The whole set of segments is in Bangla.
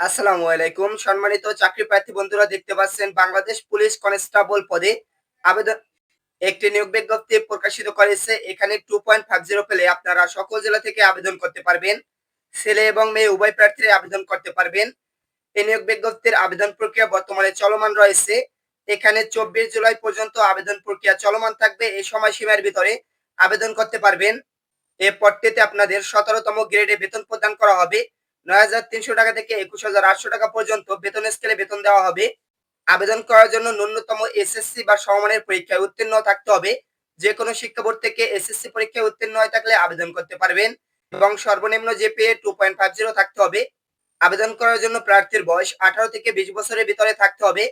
আসসালামু আলাইকুম। সম্মানিত চাকরি প্রার্থী বন্ধুরা, দেখতে পাচ্ছেন বাংলাদেশ পুলিশ কনস্টেবল পদে আবেদন একটি নিয়োগ বিজ্ঞপ্তি প্রকাশিত করেছে। এখানে টু পয়েন্ট ফাইভ জিরো পেলে আপনারা সকল জেলা থেকে আবেদন করতে পারবেন। ছেলে এবং মেয়ে, উভয় প্রার্থীরা আবেদন করতে পারবেন। এই নিয়োগ বিজ্ঞপ্তির আবেদন প্রক্রিয়া বর্তমানে চলমান রয়েছে। এখানে চব্বিশ জুলাই পর্যন্ত আবেদন প্রক্রিয়া চলমান থাকবে। এই সময়সীমার ভিতরে আবেদন করতে পারবেন। এ পদটিতে আপনাদের সতেরোতম গ্রেডে বেতন প্রদান করা হবে। নয় হাজার তিনশো টাকা থেকে একুশ হাজার টাকা পর্যন্ত বেতন স্কেলে বেতন দেওয়া হবে। আবেদন করার জন্য ন্যূনতম এসএসসি বা সমমানের পরীক্ষায় উত্তীর্ণ থাকতে হবে। যে কোনো শিক্ষা বোর্ড থেকে এসএসসি পরীক্ষায় উত্তীর্ণ হয়ে থাকলে আবেদন করতে পারবেন এবং সর্বনিম্ন GPA two point five zero থাকতে হবে। আবেদন করার জন্য প্রার্থীর বয়স আঠারো থেকে বিশ বছরের ভিতরে থাকতে হবে।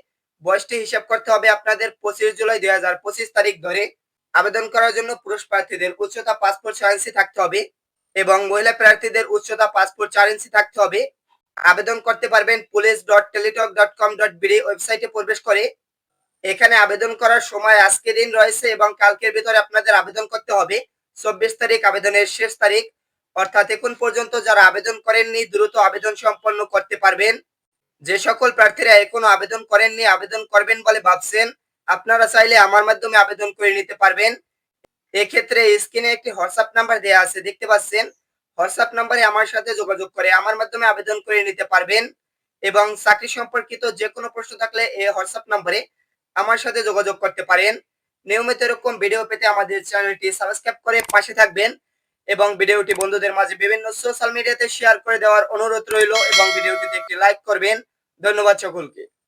বয়সটি হিসাব করতে হবে আপনাদের পঁচিশ জুলাই দুই হাজার পঁচিশ তারিখ ধরে। আবেদন করার জন্য পুরুষ প্রার্থীদের উচ্চতা পাসপোর্ট ইঞ্চি থাকতে হবে। এবং মহিলা প্রার্থীদের উচ্চতা পাসপোর্ট চার ইঞ্চি থাকতে হবে। আবেদন করতে পারবেন police dot Teletalk dot com dot BD ওয়েবসাইটে প্রবেশ করে। এখানে আবেদন করার সময় আজকের দিন রয়েছে এবং কালকের ভিতরে আপনাদের আবেদন করতে হবে। চব্বিশ তারিখ আবেদনের শেষ তারিখ। অর্থাৎ এখন পর্যন্ত যারা আবেদন করেননি, দ্রুত আবেদন সম্পন্ন করতে পারবেন। যে সকল প্রার্থীরা এখনও আবেদন করেননি, আবেদন করবেন বলে ভাবছেন, আপনারা চাইলে আমার মাধ্যমে আবেদন করে নিতে পারবেন। এক্ষেত্রে স্ক্রিনে একটি হোয়াটসঅ্যাপ নাম্বার দেওয়া আছে, দেখতে পাচ্ছেন? হোয়াটসঅ্যাপ নাম্বারে আমার সাথে যোগাযোগ করে আমার মাধ্যমে আবেদন করে নিতে পারবেন এবং চাকরি সম্পর্কিত যে কোনো প্রশ্ন থাকলে এই হোয়াটসঅ্যাপ নাম্বারে আমার সাথে যোগাযোগ করতে পারেন। নিয়মিত এরকম ভিডিও পেতে আমাদের চ্যানেলটি সাবস্ক্রাইব করে পাশে থাকবেন এবং ভিডিওটি বন্ধুদের মাঝে বিভিন্ন সোশ্যাল মিডিয়াতে শেয়ার করে দেওয়ার অনুরোধ রইল এবং ভিডিওটিতে একটি লাইক করবেন। ধন্যবাদ সকলকে।